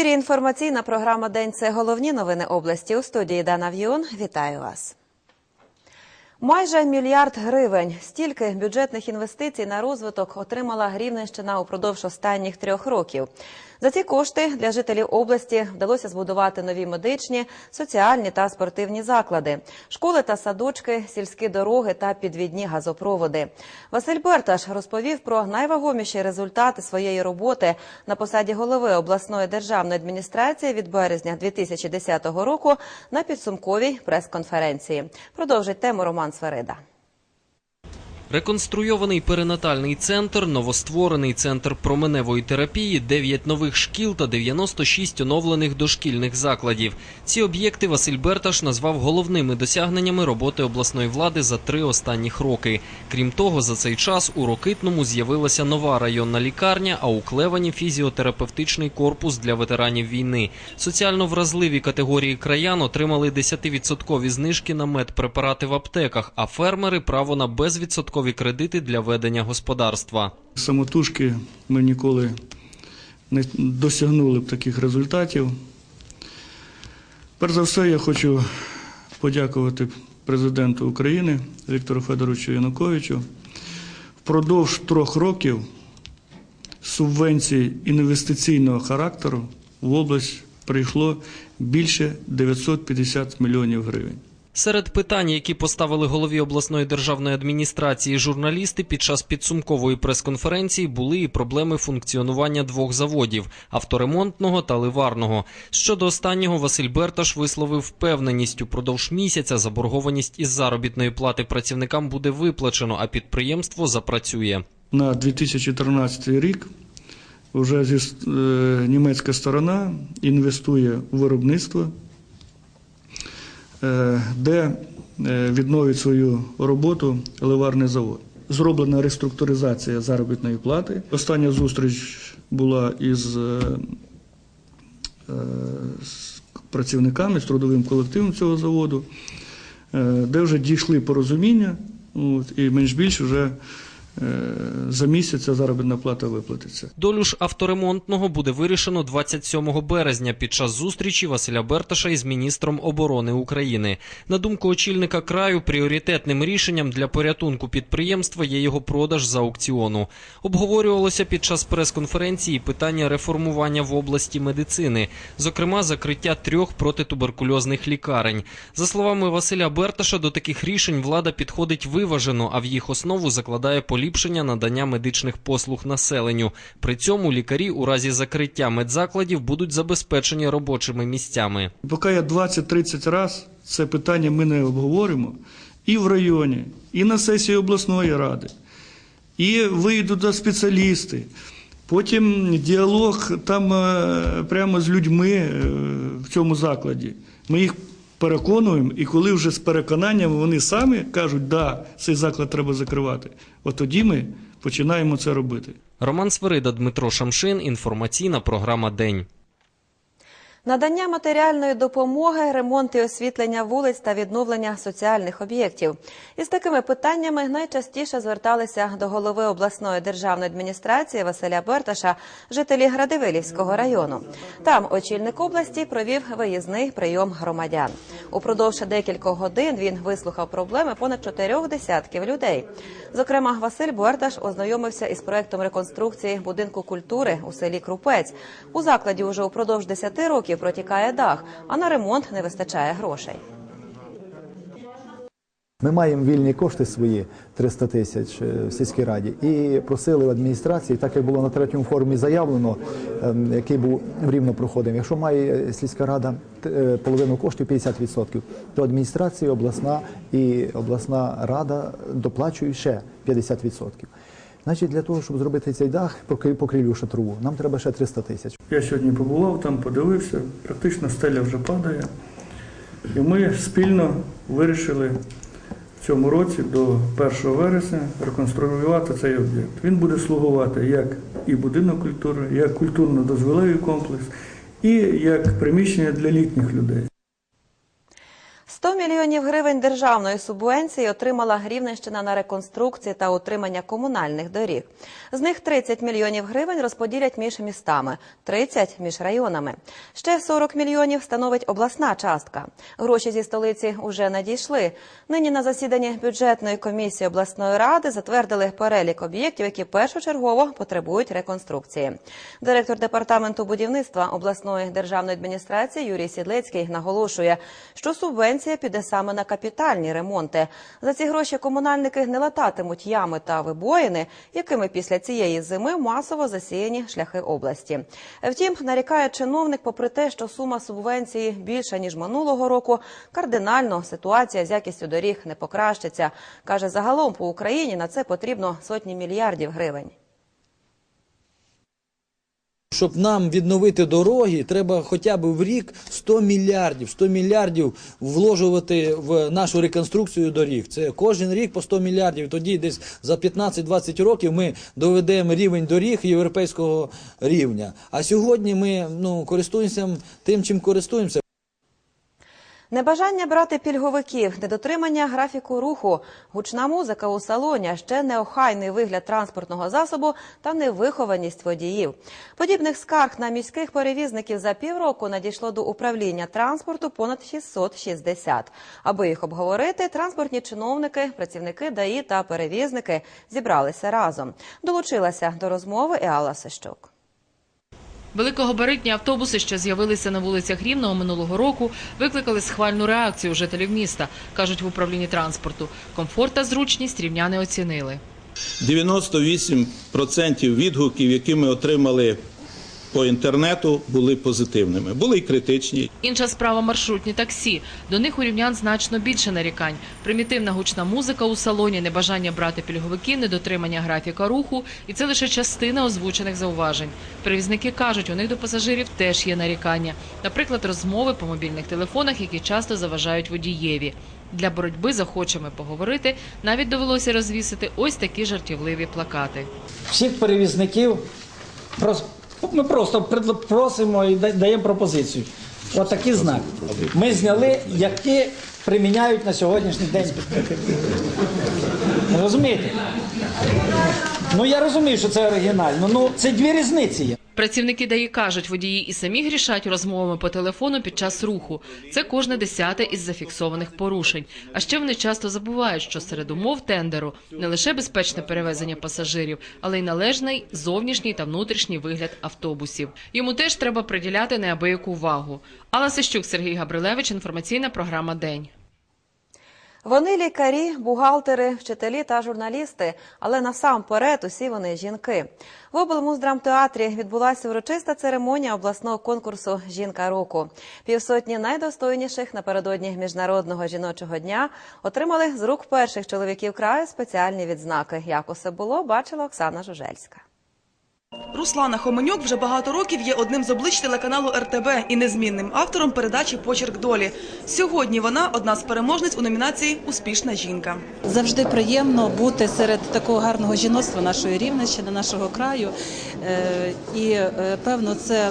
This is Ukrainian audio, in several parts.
Ефірі інформаційна програма День. Це головні новини області. У студії Дана В'юн. Вітаю вас. Майже мільярд гривень. Стільки бюджетних інвестицій на розвиток отримала Рівненщина упродовж останніх трьох років. За ці кошти для жителів області вдалося збудувати нові медичні, соціальні та спортивні заклади, школи та садочки, сільські дороги та підвідні газопроводи. Василь Берташ розповів про найвагоміші результати своєї роботи на посаді голови обласної державної адміністрації від березня 2010 року на підсумковій прес-конференції. Продовжить тему Роман Сверида. Реконструйований перинатальний центр, новостворений центр променевої терапії, 9 нових шкіл та 96 оновлених дошкільних закладів. Ці об'єкти Василь Берташ назвав головними досягненнями роботи обласної влади за три останніх роки. Крім того, за цей час у Рокитному з'явилася нова районна лікарня, а у Клевані фізіотерапевтичний корпус для ветеранів війни. Соціально вразливі категорії краян отримали 10% знижки на медпрепарати в аптеках, а фермери право на безвідсоткові кредити для ведення господарства. Самотужки ми ніколи не досягнули б таких результатів. Перш за все, я хочу подякувати президенту України Віктору Федоровичу Януковичу. Впродовж трьох років субвенцій інвестиційного характеру в область прийшло більше 950 мільйонів гривень. Серед питань, які поставили голові обласної державної адміністрації журналісти під час підсумкової прес-конференції, були і проблеми функціонування двох заводів авторемонтного та ливарного. Щодо останнього, Василь Берташ висловив впевненість, упродовж місяця заборгованість із заробітної плати працівникам буде виплачено, а підприємство запрацює. на 2013 рік вже зі, е, німецька сторона інвестує у виробництво, де е, відновить свою роботу ливарний завод. Зроблена реструктуризація заробітної плати. Остання зустріч була із е, е, працівниками, з трудовим колективом цього заводу, е, де вже дійшли порозуміння, і менш більш вже е, за місяць ця заробітна плата виплатиться. Долю ж авторемонтного буде вирішено 27 березня під час зустрічі Василя Берташа із міністром оборони України. На думку очільника краю, пріоритетним рішенням для порятунку підприємства є його продаж за аукціону. Обговорювалося під час прес-конференції питання реформування в області медицини, зокрема закриття трьох протитуберкульозних лікарень. За словами Василя Берташа, до таких рішень влада підходить виважено, а в їх основу закладає поліпшення надання медичних послуг населенню. При цьому лікарі у разі закриття медзакладів будуть забезпечені робочими місцями. Поки я 20-30 раз це питання ми не обговоримо і в районі, і на сесії обласної ради, і вийдуть до спеціалісти. Потім діалог там е, прямо з людьми е, в цьому закладі. Ми їх переконуємо, і коли вже з переконанням вони самі кажуть, да, цей заклад треба закривати, от тоді ми починаємо це робити. Роман Сверида, Дмитро Шамшин. Інформаційна програма День. Надання матеріальної допомоги, ремонт і освітлення вулиць та відновлення соціальних об'єктів. Із такими питаннями найчастіше зверталися до голови обласної державної адміністрації Василя Берташа жителі Градивилівського району. Там очільник області провів виїзний прийом громадян. Упродовж декількох годин він вислухав проблеми понад чотирьох десятків людей. Зокрема, Василь Берташ ознайомився із проектом реконструкції будинку культури у селі Крупець. У закладі уже упродовж 10 років протікає дах, а на ремонт не вистачає грошей. Ми маємо вільні кошти свої 300 тисяч е, в сільській раді і просили в адміністрації, так як було на третьому форумі заявлено, ем, який був рівно проходив. Якщо має е, сільська рада е, половину коштів 50%, то адміністрація обласна і обласна рада доплачують ще 50%. Значить, для того, щоб зробити цей дах, покрі- покрівлю шатрову, нам треба ще 300 тисяч. Я сьогодні побував там, подивився, практично стеля вже падає. І ми спільно вирішили в цьому році до 1 вересня реконструювати цей об'єкт. Він буде слугувати як і будинок культури, як культурно-дозвілевий комплекс, і як приміщення для літніх людей. 100 мільйонів гривень державної субвенції отримала Рівненщина на реконструкції та утримання комунальних доріг. З них 30 мільйонів гривень розподілять між містами, 30 – між районами. Ще 40 мільйонів становить обласна частка. Гроші зі столиці уже надійшли. Нині на засіданні бюджетної комісії обласної ради затвердили перелік об'єктів, які першочергово потребують реконструкції. Директор департаменту будівництва обласної державної адміністрації Юрій Сідлецький наголошує, що субвенція піде саме на капітальні ремонти. За ці гроші комунальники не лататимуть ями та вибоїни, якими після цієї зими масово засіяні шляхи області. Втім, нарікає чиновник, попри те, що сума субвенції більша ніж минулого року, кардинально ситуація з якістю доріг не покращиться. каже, загалом по Україні на це потрібно сотні мільярдів гривень. Щоб нам відновити дороги, треба хоча б в рік 100 мільярдів. 100 мільярдів вложувати в нашу реконструкцію доріг. Це кожен рік по 100 мільярдів. Тоді десь за 15-20 років ми доведемо рівень доріг європейського рівня. А сьогодні ми ну, користуємося тим, чим користуємося. Небажання брати пільговиків, недотримання графіку руху, гучна музика у салоні, ще неохайний вигляд транспортного засобу та невихованість водіїв. Подібних скарг на міських перевізників за півроку надійшло до управління транспорту понад 660. Аби їх обговорити, транспортні чиновники, працівники ДАІ та перевізники зібралися разом. Долучилася до розмови і Алла Сищук. Великогабаритні автобуси, що з'явилися на вулицях Рівного минулого року, викликали схвальну реакцію жителів міста, кажуть в управлінні транспорту. Комфорт та зручність рівняни оцінили. 98% відгуків, які ми отримали по інтернету, були позитивними. Були і критичні. Інша справа маршрутні таксі. До них у рівнян значно більше нарікань. Примітивна гучна музика у салоні, небажання брати пільговики, недотримання графіка руху. І це лише частина озвучених зауважень. Перевізники кажуть, у них до пасажирів теж є нарікання. Наприклад, розмови по мобільних телефонах, які часто заважають водієві. Для боротьби з охочими поговорити навіть довелося розвісити ось такі жартівливі плакати. всіх перевізників ми просто просимо і даємо пропозицію. Отакий знак. Ми зняли, які приміняють на сьогоднішній день. Розумієте? Ну я розумію, що це оригінально. Ну це дві різниці є. Працівники ДАІ кажуть, водії і самі грішать розмовами по телефону під час руху. Це кожне десяте із зафіксованих порушень. А ще вони часто забувають, що серед умов тендеру не лише безпечне перевезення пасажирів, але й належний зовнішній та внутрішній вигляд автобусів. Йому теж треба приділяти неабияку увагу. Алла Сищук, Сергій Габрилевич, інформаційна програма День. Вони лікарі, бухгалтери, вчителі та журналісти, але насамперед усі вони жінки. В облмуздрамтеатрі відбулася урочиста церемонія обласного конкурсу Жінка року. Півсотні найдостойніших напередодні міжнародного жіночого дня отримали з рук перших чоловіків краю спеціальні відзнаки. Як усе було, бачила Оксана Жужельська. Руслана Хоменюк вже багато років є одним з облич телеканалу РТБ і незмінним автором передачі Почерк долі. Сьогодні вона одна з переможниць у номінації Успішна жінка. Завжди приємно бути серед такого гарного жіноцтва нашої рівненщини, нашого краю. Е, І е, певно, це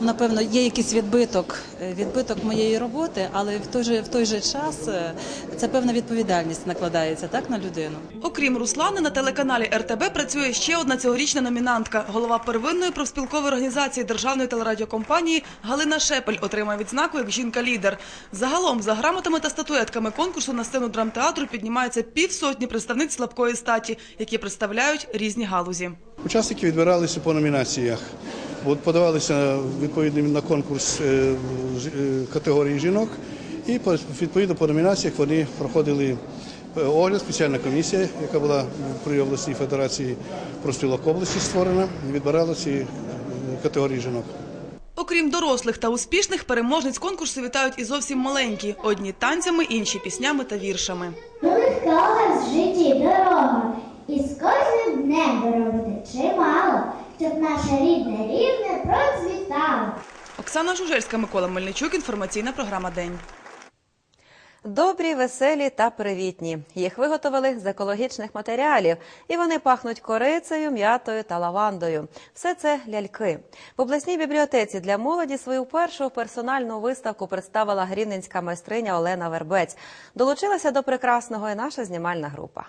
напевно є якийсь відбиток, е, відбиток моєї роботи, але в той же в той же час е, це певна відповідальність накладається так на людину. Окрім Руслани, на телеканалі РТБ працює ще одна цьогорічна номінантка. Голова первинної профспілкової організації державної телерадіокомпанії Галина Шепель отримає відзнаку як жінка-лідер. Загалом за грамотами та статуетками конкурсу на сцену драмтеатру піднімаються півсотні представниць слабкої статі, які представляють різні галузі. Учасники відбиралися по номінаціях. От подавалися відповідно на конкурс е, е, категорії жінок, і відповідно по номінаціях вони проходили е, огляд, спеціальна комісія, яка була при обласній федерації профспілок області створена, відбирала ці категорії жінок. Окрім дорослих та успішних, переможниць конкурсу вітають і зовсім маленькі. Одні танцями, інші піснями та віршами. У нас в житті дорога, і з кожним днем робите чимало, щоб наше рідне рівне процвітало. Оксана Жужельська, Микола Мельничук. Інформаційна програма День. Добрі, веселі та привітні. Їх виготовили з екологічних матеріалів, і вони пахнуть корицею, м'ятою та лавандою. Все це ляльки. В обласній бібліотеці для молоді свою першу персональну виставку представила рівненська майстриня Олена Вербець. Долучилася до прекрасного і наша знімальна група.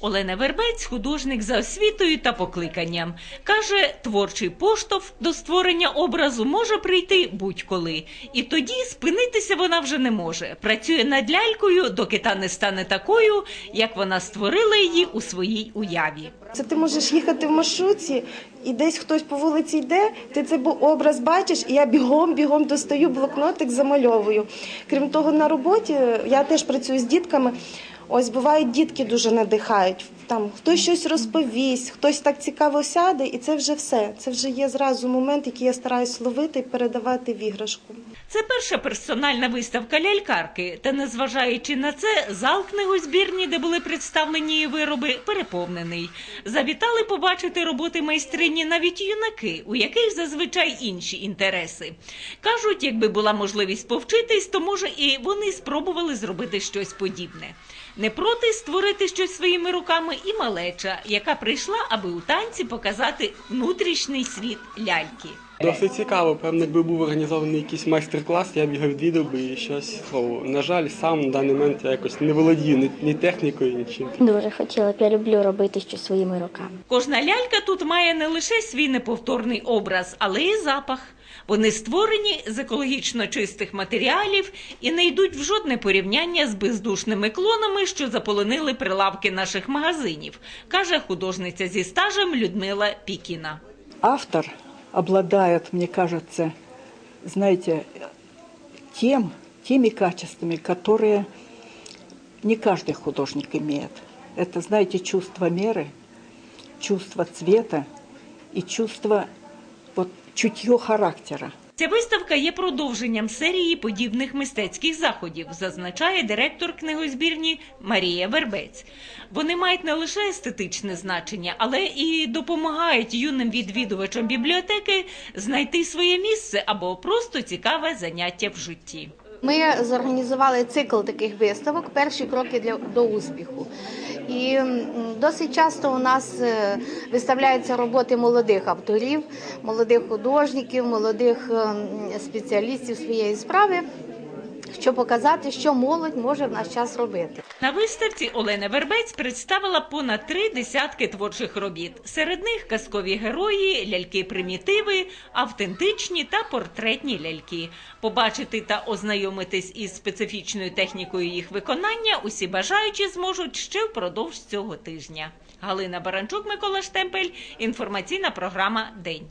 Олена Вербець художник за освітою та покликанням. Каже, творчий поштовх до створення образу може прийти будь-коли. І тоді спинитися вона вже не може. Працює над лялькою, доки та не стане такою, як вона створила її у своїй уяві. Це ти можеш їхати в маршрутці, і десь хтось по вулиці йде, ти бу- образ бачиш, і я бігом, бігом достаю блокнотик, замальовую. Крім того, на роботі я теж працюю з дітками. Ось бувають дітки дуже надихають. Там хтось щось розповість, хтось так цікаво сяде, і це вже все. Це вже є зразу момент, який я стараюсь ловити і передавати в іграшку. Це перша персональна виставка лялькарки. Та незважаючи на це, зал книгозбірні, де були представлені її вироби, переповнений. Завітали побачити роботи майстрині навіть юнаки, у яких зазвичай інші інтереси. Кажуть, якби була можливість повчитись, то може і вони спробували зробити щось подібне. Не проти створити щось своїми руками і малеча, яка прийшла, аби у танці показати внутрішній світ ляльки. Досить цікаво. Певно, якби був організований якийсь майстер-клас, я б його відвідав би і щось спробував. На жаль, сам на даний момент я якось не володію ні, ні технікою, нічим. Дуже хотіла б, я люблю робити щось своїми руками. Кожна лялька тут має не лише свій неповторний образ, але й запах. Вони створені з екологічно чистих матеріалів і не йдуть в жодне порівняння з бездушними клонами, що заполонили прилавки наших магазинів, каже художниця зі стажем Людмила Пікіна. автор обладает, мне кажется, знаете, тем, теми качествами, которые не каждый художник имеет. Это, знаете, чувство меры, чувство цвета и чувство вот, чутье характера. Ця виставка є продовженням серії подібних мистецьких заходів, зазначає директор книгозбірні Марія Вербець. Вони мають не лише естетичне значення, але і допомагають юним відвідувачам бібліотеки знайти своє місце або просто цікаве заняття в житті. Ми зорганізували цикл таких виставок Перші кроки для до успіху. І досить часто у нас е, виставляються роботи молодих авторів, молодих художників, молодих ем, спеціалістів своєї справи, щоб показати, що молодь може в наш час робити. На виставці Олена Вербець представила понад три десятки творчих робіт. Серед них казкові герої, ляльки-примітиви, автентичні та портретні ляльки. Побачити та ознайомитись із специфічною технікою їх виконання усі бажаючі зможуть ще впродовж цього тижня. Галина Баранчук, Микола Штемпель. Інформаційна програма День.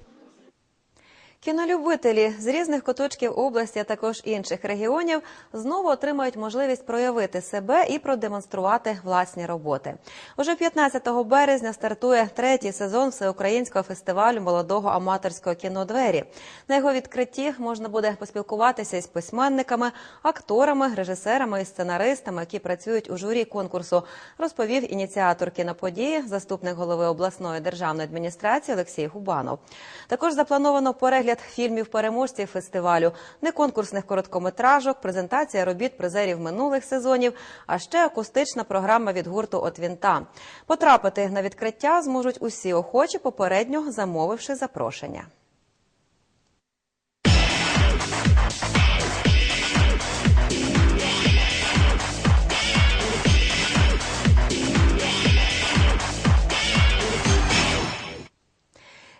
Кінолюбителі з різних куточків області, а також інших регіонів, знову отримають можливість проявити себе і продемонструвати власні роботи. Уже 15 березня стартує третій сезон всеукраїнського фестивалю молодого аматорського кіно «Двері». На його відкритті можна буде поспілкуватися із письменниками, акторами, режисерами і сценаристами, які працюють у журі конкурсу, розповів ініціатор кіноподії, заступник голови обласної державної адміністрації Олексій Губанов. Також заплановано перегляд фільмів переможців фестивалю, неконкурсних короткометражок, презентація робіт призерів минулих сезонів, а ще акустична програма від гурту «От вінта». Потрапити на відкриття зможуть усі охочі, попередньо замовивши запрошення.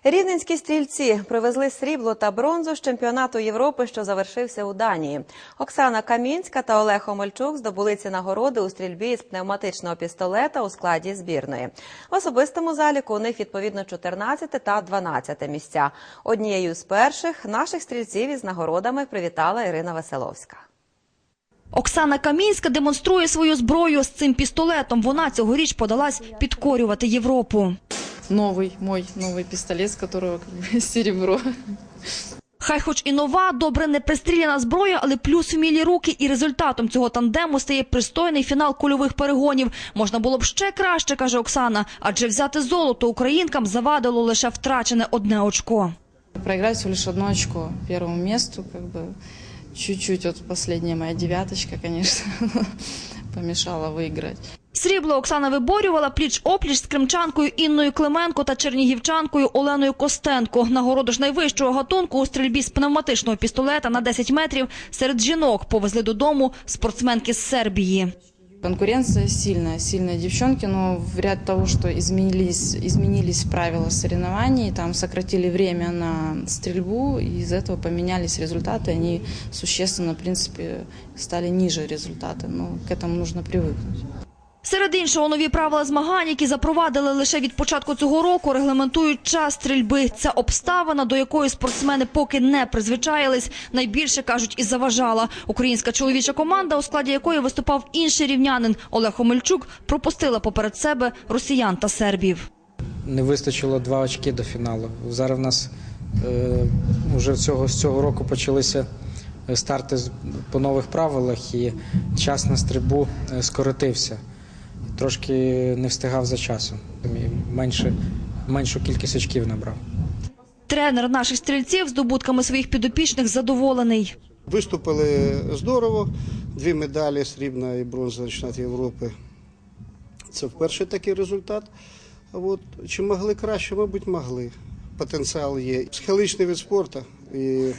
Рівненські стрільці привезли срібло та бронзу з чемпіонату Європи, що завершився у Данії. Оксана Камінська та Олег Омельчук здобули ці нагороди у стрільбі з пневматичного пістолета у складі збірної. В особистому заліку у них відповідно 14 та 12 місця. Однією з перших наших стрільців із нагородами привітала Ірина Веселовська. Оксана Камінська демонструє свою зброю з цим пістолетом. Вона цьогоріч подалась підкорювати Європу. Новый, мой новый пистолет, с которого как бы серебро. Хай хоч і нова, добре не пристріляна зброя, але плюс вмілі руки, і результатом цього тандему стає пристойний фінал кульових перегонів. Можна було б ще краще, каже Оксана, адже взяти золото українкам завадило лише втрачене одне очко. Проиграть всего лишь одно очко первому месту, как бы чуть-чуть вот последняя моя девяточка, конечно, помешала выиграть. Срібло Оксана виборювала пліч-опліч з кримчанкою Інною Клименко та чернігівчанкою Оленою Костенко. Нагороду ж найвищого гатунку у стрільбі з пневматичного пістолета на 10 метрів серед жінок повезли додому спортсменки з Сербії. Конкуренция сильная, сильные девчонки, но в ряд того, что изменились, изменились правила соревнований, там сократили время на стрельбу, и из этого поменялись результаты, они существенно, в принципе, стали ниже результаты, но к этому нужно привыкнуть. Серед іншого, нові правила змагань, які запровадили лише від початку цього року, регламентують час стрільби. Це обставина, до якої спортсмени поки не призвичаїлись. Найбільше кажуть, і заважала. Українська чоловіча команда, у складі якої виступав інший рівнянин Олег Омельчук, пропустила поперед себе росіян та сербів. не вистачило два очки до фіналу. Зараз в нас е, вже цього, з цього року почалися е, старти по нових правилах, і час на стрільбу е, скоротився. Трошки не встигав за часом. І Менше, меншу кількість очків набрав. Тренер наших стрільців здобутками своїх підопічних задоволений. Виступили здорово. Дві медалі срібна і бронза на чемпіонаті Європи. Це вперше такий результат. А от чи могли краще, мабуть, могли. Потенціал є. Психологічний від спорту і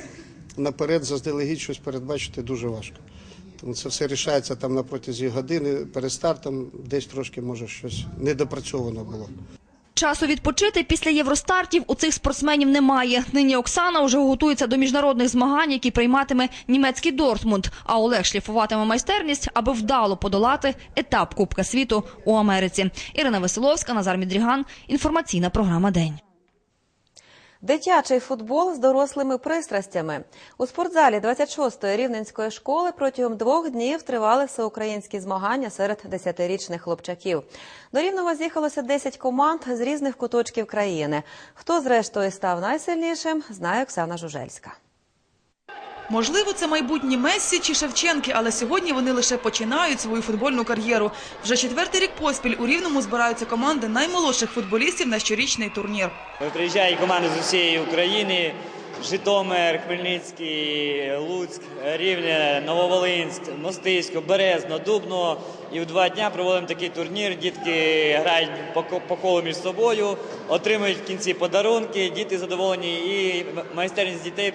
наперед заздалегідь щось передбачити дуже важко. Тому це все рішається там на протязі години перед стартом, десь трошки може щось недопрацьовано було. Часу відпочити після євростартів у цих спортсменів немає. Нині Оксана вже готується до міжнародних змагань, які прийматиме німецький Дортмунд. А Олег шліфуватиме майстерність, аби вдало подолати етап Кубка світу у Америці. Ірина Веселовська, Назар Мідріган. Інформаційна програма День. Дитячий футбол з дорослими пристрастями. У спортзалі 26-ї рівненської школи протягом двох днів тривали всеукраїнські змагання серед 10-річних хлопчаків. До Рівного з'їхалося 10 команд з різних куточків країни. Хто зрештою став найсильнішим, знає Оксана Жужельська. Можливо, це майбутні Мессі чи Шевченки, але сьогодні вони лише починають свою футбольну кар'єру. Вже четвертий рік поспіль у Рівному збираються команди наймолодших футболістів на щорічний турнір. Приїжджають команди з усієї України. Житомир, Хмельницький, Луцьк, Рівне, Нововолинськ, Мостисько, Березно, Дубно. І в два дня проводимо такий турнір. Дітки грають по колу між собою, отримують в кінці подарунки, діти задоволені і майстерність дітей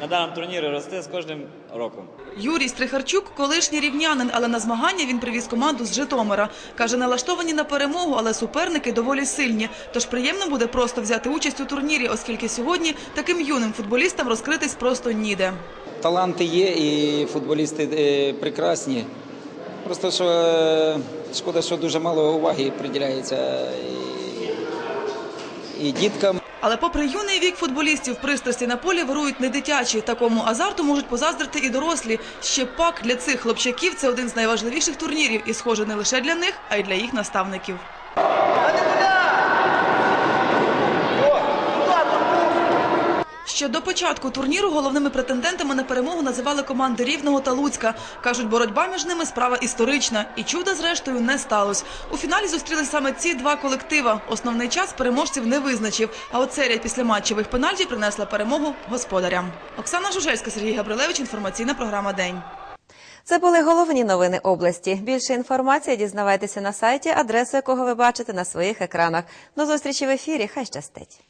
на даному турнірі росте з кожним роком. Юрій Стрихарчук – колишній рівнянин, але на змагання він привіз команду з Житомира. Каже, налаштовані на перемогу, але суперники доволі сильні. Тож приємно буде просто взяти участь у турнірі, оскільки сьогодні таким юним футболістам розкритись просто ніде. Таланти є, і футболісти е, прекрасні. Просто що е, шкода, що дуже мало уваги приділяється і, і діткам. Але попри юний вік футболістів, пристрасті на полі вирують не дитячі. Такому азарту можуть позаздрити і дорослі. Ще пак для цих хлопчаків це один з найважливіших турнірів і схоже не лише для них, а й для їх наставників. Ще до початку турніру головними претендентами на перемогу називали команди Рівного та Луцька. Кажуть, боротьба між ними справа історична. І чуда, зрештою, не сталося. У фіналі зустрілись саме ці два колектива. Основний час переможців не визначив. А от серія післяматчевих пенальті принесла перемогу господарям. Оксана Жужельська, Сергій Габрилевич. Інформаційна програма День. Це були головні новини області. Більше інформації дізнавайтеся на сайті, адресу якого ви бачите на своїх екранах. До зустрічі в ефірі. Хай щастить.